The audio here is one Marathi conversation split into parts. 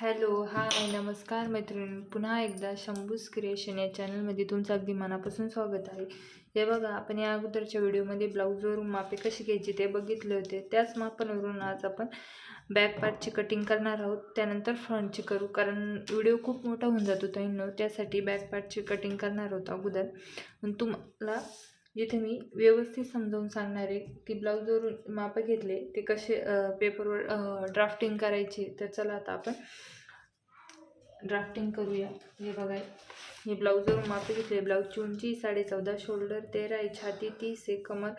हॅलो हाय नमस्कार मैत्रिणी पुन्हा एकदा शंभूज क्रिएशन या चॅनलमध्ये तुमचं अगदी मनापासून स्वागत आहे. हे बघा आपण या अगोदरच्या व्हिडिओमध्ये ब्लाऊजवरून मापे कशी घ्यायची ते बघितले होते. त्याच मापांवरून आज आपण बॅक पार्टची कटिंग करणार आहोत. त्यानंतर फ्रंटची करू कारण व्हिडिओ खूप मोठा होऊन जातो ताईंनो. त्यासाठी बॅक पार्टची कटिंग करणार आहोत अगोदर. पण तुम्हाला जिथे मी व्यवस्थित समजावून सांगणार आहे की ब्लाऊजवरून मापं घेतले ते कसे पेपरवर ड्राफ्टिंग करायचे तर चला आता आपण ड्राफ्टिंग करूया. हे बघा हे ब्लाऊजवरून मापे घेतले. ब्लाऊजची उंची साडे चौदा शोल्डर तेरा आहे छाती तीस आहे कमर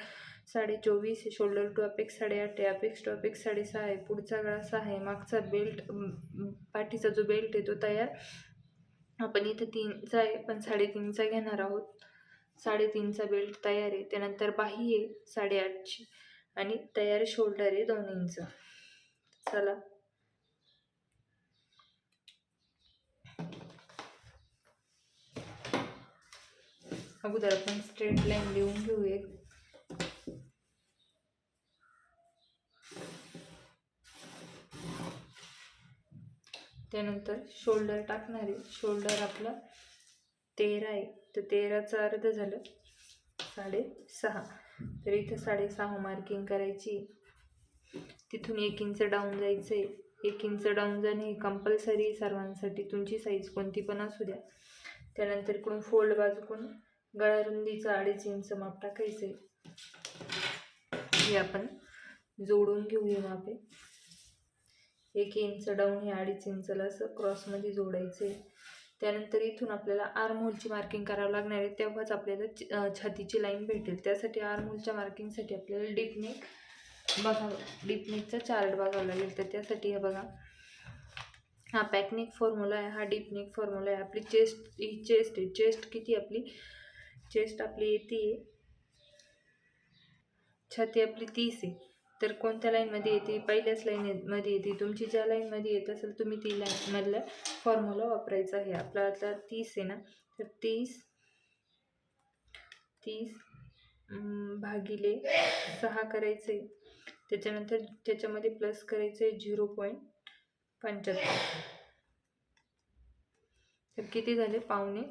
साडे चोवीस आहे शोल्डर टू अपेक्स साडेआठ आहे अपेक्स टू अपेक्स साडेसहा आहे पुढचा गळा सहा आहे मागचा बेल्ट पाठीचा जो बेल्ट आहे तो तयार. आपण इथे तीनचा आहे पण साडेतीनचा घेणार आहोत. साडेतीनचा बेल्ट तयार आहे त्यानंतर बाही आहे साडेआठची आणि तयार शोल्डर आहे दोन्हींचं चला. अगोदर आपण स्ट्रेट लाईन लिहून घेऊया. त्यानंतर शोल्डर टाकणार आहे. शोल्डर आपला तेरा आहे. तर तेराचं अर्ध झालं. साडेसहा. तर इथं साडेसहा मार्किंग करायची. तिथून एक इंच डाऊन जायचं आहे एक इंच डाऊन जाणे हे कंपल्सरी सर्वांसाठी. तुमची साईज कोणती पण असू द्या. त्यानंतर इकडून फोल्ड बाजूकडून गळारुंदीचं अडीच इंच माप टाकायचं आहे हे आपण जोडून घेऊया मापे. एक इंच डाऊन हे अडीच इंचला असं क्रॉसमध्ये जोडायचं आहे त्यानंतर इथून आपल्याला आर्महोलची मार्किंग करावं लागणार आहे. तेव्हाच आपल्याला छातीची लाईन भेटेल. त्यासाठी आर्महोलच्या मार्किंगसाठी आपल्याला डीपनेक बघावं डीपनेकचा चार्ट बघावा लागेल. तर त्यासाठी हे बघा. हा पॅकनिक फॉर्म्युला आहे हा डीपनेक फॉर्म्युला आहे. आपली चेस्ट ही चेस्ट आहे. चेस्ट किती आपली? चेस्ट आपली येते. छाती आपली तीस आहे. तर कोणत्या लाईनमध्ये येते? पहिल्याच लाईनमध्ये येते. तुमची ज्या लाईनमध्ये येत असेल तुम्ही ती लाईनमधला फॉर्म्युला वापरायचा आहे. आपला आता तीस आहे ना? तर तीस तीस भागिले सहा करायचे त्याच्यानंतर त्याच्यामध्ये प्लस करायचं आहे झिरो पॉईंट पंच्याहत्तर. तर किती झाले? पावणे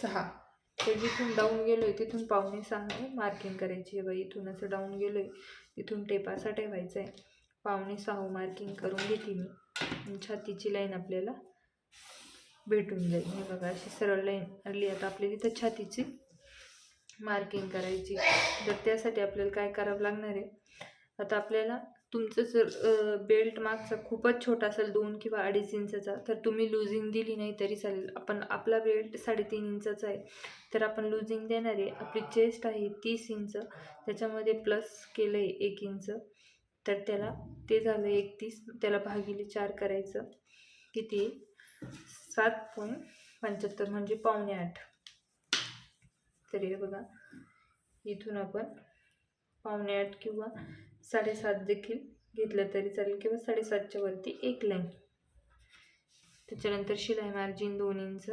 सहा. तर जिथून डाऊन गेलो आहे तिथून पावणे सहा मार्किंग करायची आहे बाई. इथून असं डाऊन गेलो आहे तिथून टेपाचा ठेवायचा आहे पावणे सहा मार्किंग करून घेते मी. छातीची लाईन आपल्याला भेटून जाईल. हे बघा अशी सरळ लाईन आली. आता आपल्याला तिथं छातीची मार्किंग करायची. तर त्यासाठी आपल्याला काय करावं लागणार आहे? आता आपल्याला तुमचं जर बेल्ट मागचा खूपच छोटा असेल दोन किंवा अडीच इंचाचा तर तुम्ही लुझिंग दिली नाही तरी चालेल. आपण आपला बेल्ट साडेतीन इंचाचा आहे तर आपण लुझिंग देणार आहे. आपली चेस्ट आहे तीस इंच त्याच्यामध्ये प्लस केलं आहे एक इंच तर त्याला ते झालं एकतीस त्याला भागिले चार करायचं. किती सात पॉईंट पंच्याहत्तर म्हणजे पावणे आठ. तरी बघा इथून आपण पावणे आठ किंवा साडेसात देखील घेतलं तरी चालेल किंवा साडेसातच्या वरती एक लाईन. त्याच्यानंतर शिलाई मार्जिन दोन इंच.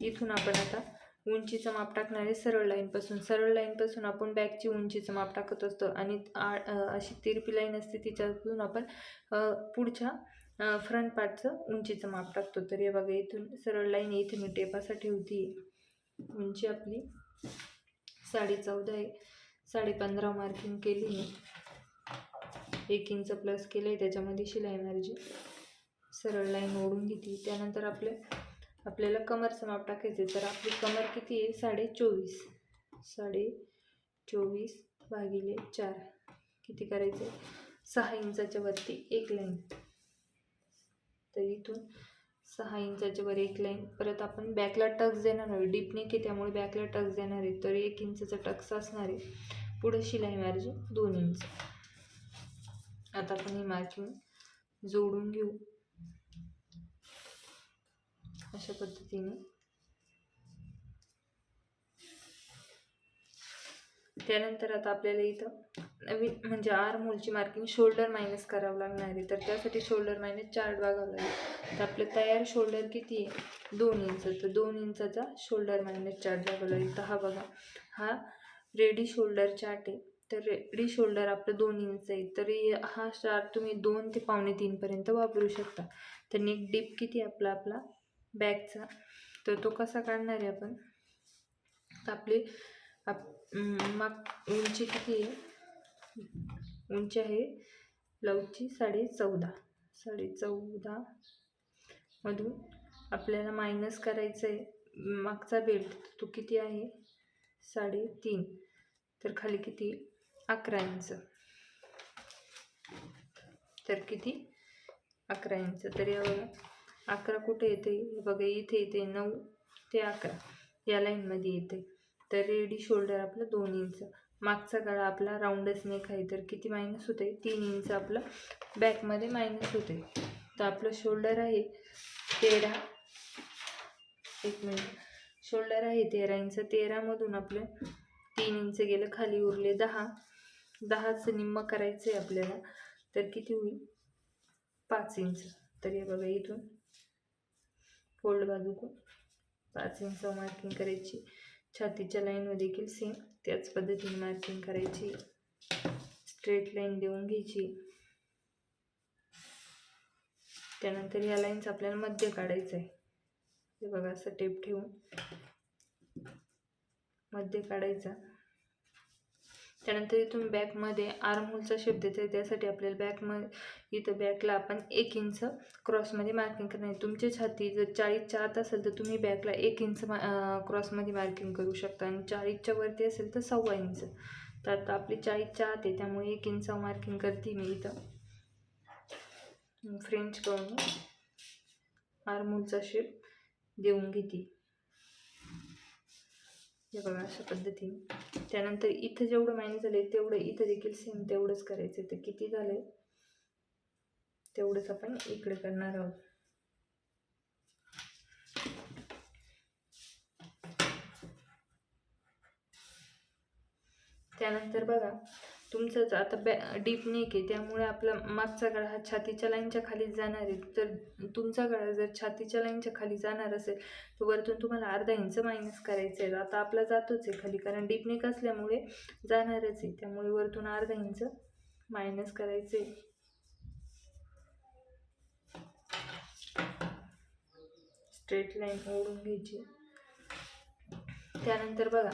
इथून आपण आता उंचीचं माप टाकणार आहे सरळ लाईनपासून सरळ लाईनपासून आपण बॅगची उंचीचं माप टाकत असतो आणि आ अशी तिरपी लाईन असते तिच्यातून आपण पुढच्या फ्रंट पार्टचं उंचीचं माप टाकतो. तर हे बघा इथून सरळ लाईन इथे मी टेपासाठी होती उंची आपली साडे चौदा आहे. साडे पंधरा मार्किंग केली आहे एक इंच प्लस केलं आहे त्याच्यामध्ये शिलाई मार्जिन सरळ लाईन ओढून घेतली. त्यानंतर आपल्या आपल्याला कमरचं माप टाकायचं आहे तर आपली कमर किती आहे? साडे चोवीस साडे चोवीस भागिले चार. किती करायचं आहे सहा इंचाच्या वरती एक लाईन तर इथून सहा इंचाच्या वर एक लाईन परत आपण बॅकला टक्स देणार आहे डीप नेक आहे त्यामुळे बॅकला टक्स देणार आहे. तर एक इंचाचा टक्स असणार आहे. पुढे शिलाई मार्जिन दोन इंच. आता आपण ही मार्किंग जोडून घेऊ. अशा पद्धतीने. त्यानंतर आता आपल्याला इथं नवीन म्हणजे आर मोलची मार्किंग शोल्डर मायनस करावं लागणार आहे. तर त्यासाठी शोल्डर मायनस चार्ट बघावं लागेल. तर आपलं तयार शोल्डर किती आहे? दोन इंच. तर दोन इंचाचा शोल्डर मायनस चार्ट बघावं लागेल. तर हा बघा. हा रेडी शोल्डर चार्ट आहे. तर रेडी शोल्डर आपलं दोन इंच आहे. तरी हा चार्ट तुम्ही दोन ते पावणे तीनपर्यंत वापरू शकता. तर नेक डीप किती आपला आपला? बॅगचा तर तो कसा काढणार आहे आपण? तर आपली आप माग उंची किती आहे? उंची आहे ब्लाऊजची साडे चौदा साडे चौदा मधून आपल्याला मायनस करायचं आहे मागचा बेल्ट तो किती आहे? साडेतीन. तर खाली किती? अकरा इंच. तर किती? अकरा इंच. तर या बघा अकरा कुठे येते? बघा इथे येते नऊ ते अकरा. या लाईनमध्ये येते. तर रेडी शोल्डर आपलं दोन इंच. मागचा गळा आपला राऊंडच नेक आहे तर किती मायनस होते तीन इंच आपलं बॅकमध्ये मायनस होते तर आपलं शोल्डर आहे तेरा. एक मिनिट शोल्डर आहे तेरा इंच तेरामधून आपलं तीन इंच गेलं खाली उरले दहा. दहाचं निम्म करायचं आहे आपल्याला. तर किती होईल? पाच इंच. तर हे बघा इथून. फोल्ड बाजूकून पाच इंच मार्किंग करायची. छातीच्या लाईनमध्ये देखील सेम त्याच पद्धतीने मार्किंग करायची. स्ट्रेट लाईन देऊन घ्यायची. त्यानंतर या लाईन्स आपल्याला मध्य काढायचं आहे. हे बघा असं टेप ठेवून मध्य काढायचा. त्यानंतर इथून बॅकमध्ये आर्महोलचा शेप देते आहे त्यासाठी आपल्याला बॅकम इथं बॅकला आपण एक इंच क्रॉसमध्ये मार्किंग करणार. आहे तुमची छाती जर चाळीसच्या आत असेल तर तुम्ही बॅकला एक इंच मा क्रॉसमध्ये मार्किंग करू शकता. आणि चाळीसच्या वरती असेल तर सव्वा इंच तर आता आपली चाळीसच्या आत आहे त्यामुळे एक इंच मार्किंग करते मी इथं. फ्रेंच करून आर्महोलचा शेप देऊन घेते. हे बघा अशा पद्धतीने. त्यानंतर इथं जेवढं मायनस झालं तेवढं इथं देखील सेम तेवढंच करायचं तर किती झालं तेवढंच आपण इकडे करणार आहोत. त्यानंतर बघा तुमचं आता बॅ डीप नेक आहे त्यामुळे आपला मागचा गळा हा छातीच्या लाईनच्या खाली जाणार आहे. तर तुमचा गळा जर छातीच्या लाईनच्या खाली जाणार असेल तर वरतून तुम्हाला अर्धा इंच मायनस करायचं आहे आता आपला जातोच आहे खाली कारण डीप नेक असल्यामुळे जाणारच आहे. त्यामुळे वरतून अर्धा इंच मायनस करायचं आहे स्ट्रेट लाईन ओढून घ्यायची. त्यानंतर बघा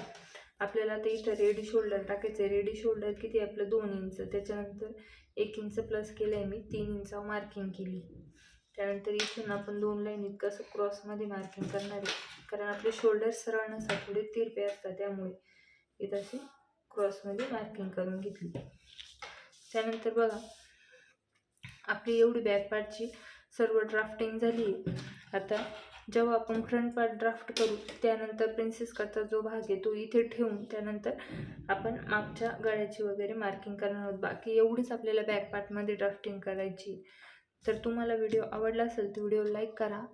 आपल्याला ते इथं रेडी शोल्डर टाकायचं आहे रेडी शोल्डर किती आपलं दोन इंच त्याच्यानंतर एक इंच प्लस केलं आहे मी. तीन इंचा मार्किंग केली. त्यानंतर इथून आपण दोन लाईन इतकं असं क्रॉसमध्ये मार्किंग करणार आहे. कारण आपले शोल्डर सरळ नसतात थोडे तिरपे असतात. त्यामुळे इथं असे क्रॉसमध्ये मार्किंग करून घेतली. त्यानंतर बघा आपली एवढी बॅक पार्टची सर्व ड्राफ्टिंग झाली आता जेव्हा आपण फ्रंट पार्ट ड्राफ्ट करू त्यानंतर प्रिन्सेस कटचा जो भाग आहे तो इथे ठेवून त्यानंतर आपण मागच्या गळ्याची वगैरे मार्किंग करणार आहोत. बाकी एवढीच आपल्याला बॅक पार्टमध्ये ड्राफ्टिंग करायची तर तुम्हाला व्हिडिओ आवडला असेल तर व्हिडिओ लाईक करा.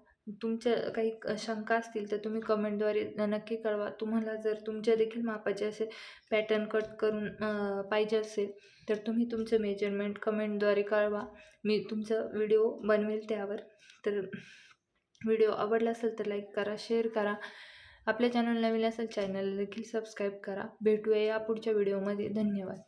तुमच्या काही शंका असतील तर तुम्ही कमेंटद्वारे नक्की कळवा. तुम्हाला जर तुमच्या देखील मापाचे असे पॅटर्न कट करून पाहिजे असेल तर तुम्ही तुमचं मेजरमेंट कमेंटद्वारे कळवा. मी तुमचं व्हिडिओ बनवेल त्यावर. तर व्हिडिओ आवडला असेल तर लाईक करा शेअर करा. आपल्या चॅनल नवीन असेल चॅनलला देखील सबस्क्राईब करा. भेटूया या पुढच्या व्हिडिओमध्ये. धन्यवाद.